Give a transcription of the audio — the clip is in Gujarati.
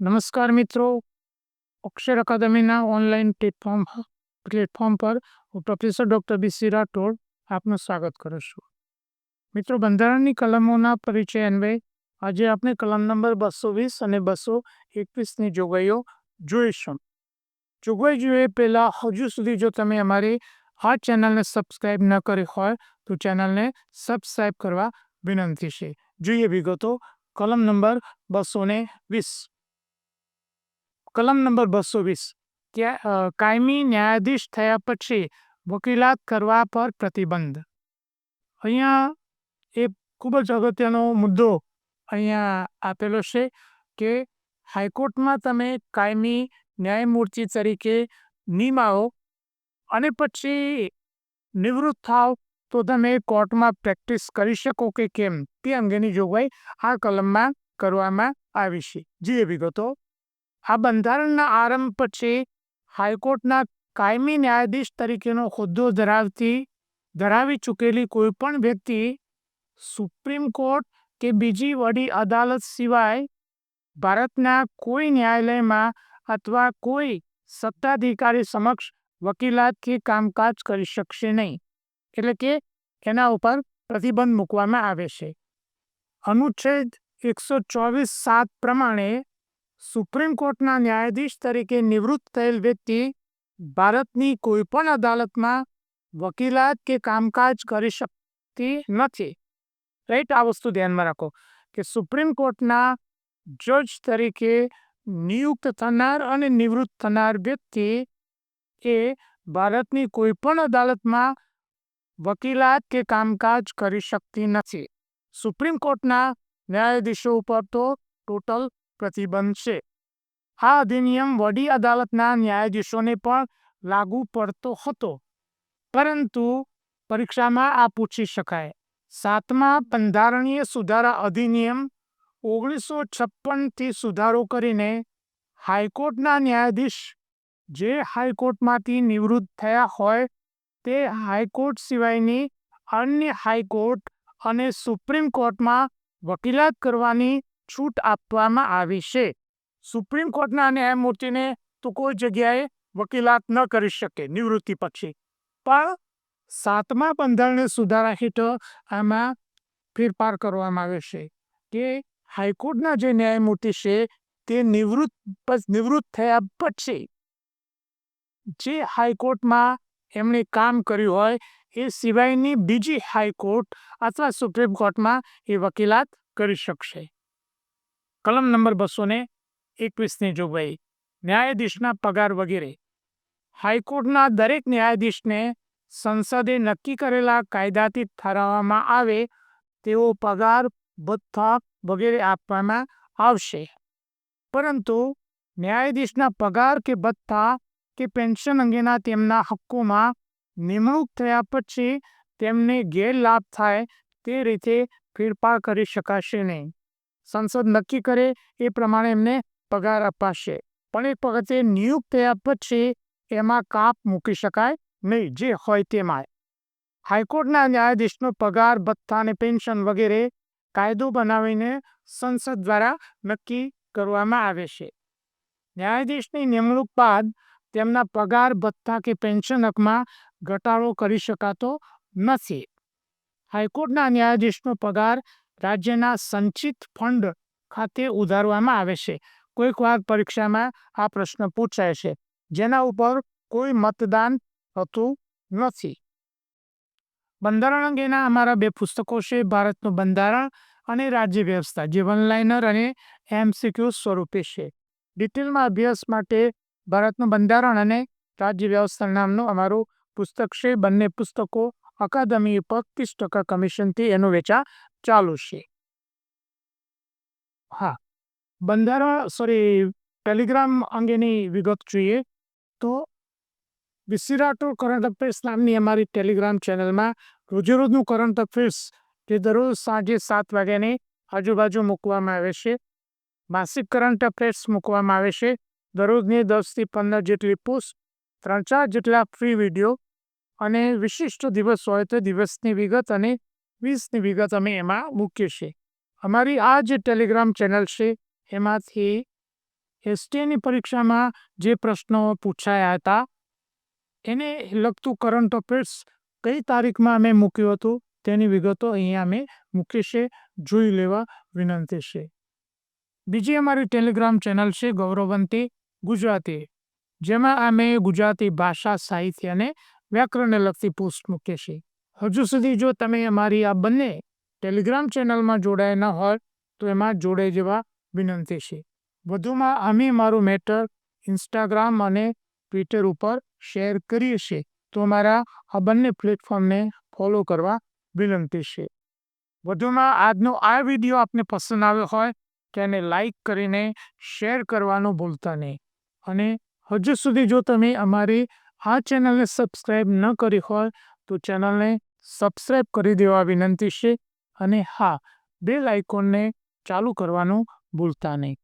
નમસ્કાર મિત્રો. અક્ષર અકાદમીના ઓનલાઈન પ્લેટફોર્મ પ્લેટફોર્મ પર હું પ્રોફેસર ડૉક્ટર બીસી રાઠોડ આપનું સ્વાગત કરું છું. મિત્રો, બંધારણની કલમોના પરિચય અન્વયે આજે આપણે કલમ નંબર બસો વીસ અને બસો એકવીસની જોગવાઈઓ જોઈશું. જોગવાઈ જોઈએ પહેલાં હજુ સુધી જો તમે અમારી આ ચેનલને સબસ્ક્રાઈબ ન કરી હોય, તો ચેનલને સબસ્ક્રાઈબ કરવા વિનંતી છે. જોઈએ વિગતો. કલમ નંબર બસો વીસ. કલમ નંબર બસો વીસ કાયમી ન્યાયાધીશ થયા પછી વકીલાત કરવા પર પ્રતિબંધ અહીંયા એ ખૂબ જ અગત્યનો મુદ્દો અહીંયા આપેલો છે કે હાઈકોર્ટમાં તમે કાયમી ન્યાયમૂર્તિ તરીકે નિમાવો અને પછી નિવૃત્ત થાવ તો તમે કોર્ટમાં પ્રેક્ટિસ કરી શકો કે કેમ તે અંગેની જોગવાઈ આ કલમમાં કરવામાં આવી છે જે વિગતો આ બંધારણના આરંભ પછી હાઈકોર્ટના કાયમી ન્યાયાધીશ તરીકેનો હોદ્દો ધરાવતી, ધરાવી ચૂકેલી કોઈપણ વ્યક્તિ, સુપ્રીમ કોર્ટ કે બીજી વડી અદાલત સિવાય ભારતના કોઈ ન્યાયાલયમાં અથવા કોઈ સત્તાધિકારી સમક્ષ વકીલાત કે કામકાજ કરી શકશે નહીં, એટલે કે એના ઉપર પ્રતિબંધ મૂકવામાં આવે છે. અનુચ્છેદ એકસો ચોવીસ સાત પ્રમાણે સુપ્રીમ કોર્ટના ન્યાયાધીશ તરીકે નિવૃત્ત થયેલ વ્યક્તિ ભારતની કોઈપણ અદાલતમાં વકીલાત કે કામકાજ કરી શકતી નથી. રાઈટ આ વસ્તુ ધ્યાનમાં રાખો કે સુપ્રીમ કોર્ટના જજ તરીકે નિયુક્ત થનાર અને નિવૃત્ત થનાર વ્યક્તિ એ ભારતની કોઈપણ અદાલતમાં વકીલાત કે કામકાજ કરી શકતી નથી. સુપ્રીમ કોર્ટના ન્યાયાધીશો ઉપર તો ટોટલ પ્રતિબંધ છે. આ અધિનિયમ વડી અદાલતના ન્યાયાધીશોને પણ લાગુ પડતો હતો. પરંતુ પરીક્ષામાં આ પૂછી શકાય. સાતમા બંધારણીય સુધારા અધિનિયમ ઓગણીસો છપ્પનથી સુધારો કરીને હાઈકોર્ટના ન્યાયાધીશ જે હાઈકોર્ટમાંથી નિવૃત્ત થયા હોય તે હાઈકોર્ટ સિવાયની અન્ય હાઈકોર્ટ અને સુપ્રીમ કોર્ટમાં વકીલાત કરવાની છૂટ આપવામાં આવી છે. સુપ્રીમ કોર્ટના ન્યાયમૂર્તિને તો કોઈ જગ્યાએ વકીલાત ન કરી શકે, નિવૃત્તિ પછી. પણ સાતમા બંધારણીય સુધારા હેઠળ આમાં ફેરફાર કરવામાં આવે છે કે હાઈકોર્ટના જે ન્યાયમૂર્તિ છે તે નિવૃત્ત નિવૃત્ત થયા પછી જે હાઈકોર્ટમાં એમણે કામ કર્યું હોય એ સિવાયની બીજી હાઈકોર્ટ અથવા સુપ્રીમ કોર્ટમાં એ વકીલાત કરી શકશે. કલમ નંબર બસો ને એકવીસની જોગવાઈ. ન્યાયાધીશના પગાર વગેરે. હાઈકોર્ટના દરેક ન્યાયાધીશને સંસદે નક્કી કરેલા કાયદાથી ઠરાવવામાં આવે તેવો પગાર ભથ્થા વગેરે આપવામાં આવશે. પરંતુ ન્યાયાધીશના પગાર કે ભથ્થા કે પેન્શન અંગેના તેમના હક્કોમાં નિમણૂક થયા પછી તેમને ગેરલાભ થાય તે રીતે ફેરફાર કરી શકાશે નહીં. સંસદ નક્કી કરે એ પ્રમાણે એમને પગાર અપાશે. પણ એક વખતે નિયુક્ત થયા પછી એમાં કાપ મૂકી શકાય નહીં, જે હોય તેમાં. હાઈકોર્ટના ન્યાયાધીશનો પગાર, ભથ્થા અને પેન્શન વગેરે કાયદો બનાવીને સંસદ દ્વારા નક્કી કરવામાં આવે છે. ન્યાયાધીશની નિમણૂક બાદ તેમના પગાર, ભથ્થા કે પેન્શન હકમાં ઘટાડો કરી શકાતો નથી. હાઈકોર્ટના ન્યાયાધીશનો પગાર રાજ્યના સંચિત ફંડ ખાતે ઉધારવામાં આવે છે. કોઈક વાર પરીક્ષામાં આ પ્રશ્ન પૂછાય છે, જેના ઉપર કોઈ મતદાન થતું નથી. બંધારણ અંગેના અમારા બે પુસ્તકો છે, ભારતનું બંધારણ અને રાજ્ય વ્યવસ્થા, જે વનલાઇનર અને એમસીક્યુ સ્વરૂપે છે. ડિટેલમાં અભ્યાસ માટે ભારતનું બંધારણ અને રાજ્ય વ્યવસ્થા નામનું અમારું પુસ્તક છે. બંને પુસ્તકો અકાદમી પર ત્રીસ ટકા કમિશનથી એનું વેચાણ ચાલુ છે. હા. બંધારણ સોરી ટેલિગ્રામ અંગેની વિગત જોઈએ તો વિસિરાટો કરંટ અફેર્સ નામની અમારી ટેલિગ્રામ ચેનલમાં રોજેરોજનું કરંટ અફેર્સ જે દરરોજ સાંજે સાત વાગ્યાની આજુબાજુ મૂકવામાં આવે છે. માસિક કરંટ અફેર્સ મૂકવામાં આવે છે. દરરોજની દસથી પંદર જેટલી પોસ્ટ, ત્રણ ચાર જેટલા ફ્રી વીડિયો અને વિશિષ્ટ દિવસ હોય તો દિવસની વિગત અને વીસની વિગત અમે એમાં મૂકીએ છીએ અમારી આ જે ટેલિગ્રામ ચેનલ છે, એમાંથી એસટીએની પરીક્ષામાં જે પ્રશ્નો પૂછાયા હતા, એને લગતું કરંટ અફેર્સ કઈ તારીખમાં અમે મૂક્યું હતું, તેની વિગતો અહીંયા અમે મૂકી છે, જોઈ લેવા વિનંતી છે. બીજી અમારી ટેલિગ્રામ ચેનલ છે, ગૌરવંતી ગુજરાતી, જેમાં અમે ગુજરાતી ભાષા, સાહિત્ય અને વ્યાકરણને લગતી પોસ્ટ મૂકીએ છીએ. હજુ સુધી જો તમે અમારી આ બંને ટેલિગ્રામ ચેનલમાં જોડાયા ન હોય, તો એમાં જોડે જવા વિનંતી છે. વધુમાં અમે મારું મેટર ઇન્સ્ટાગ્રામ અને ટ્વિટર ઉપર શેર કરીએ છીએ, તો અમારા આ બંને પ્લેટફોર્મને ફોલો કરવા વિનંતી છે. વધુમાં આજનો આ વીડિયો આપને પસંદ આવ્યો હોય તેને લાઈક કરીને શેર કરવાનું ભૂલતા નહીં. અને હજુ સુધી જો તમે અમારી આ ચેનલને સબસ્ક્રાઈબ ન કરી હોય, તો ચેનલને સબસ્ક્રાઈબ કરી દેવા વિનંતી છે અને હા બેલ આઇકોનને ચાલુ કરવાનું ભૂલતા નહીં.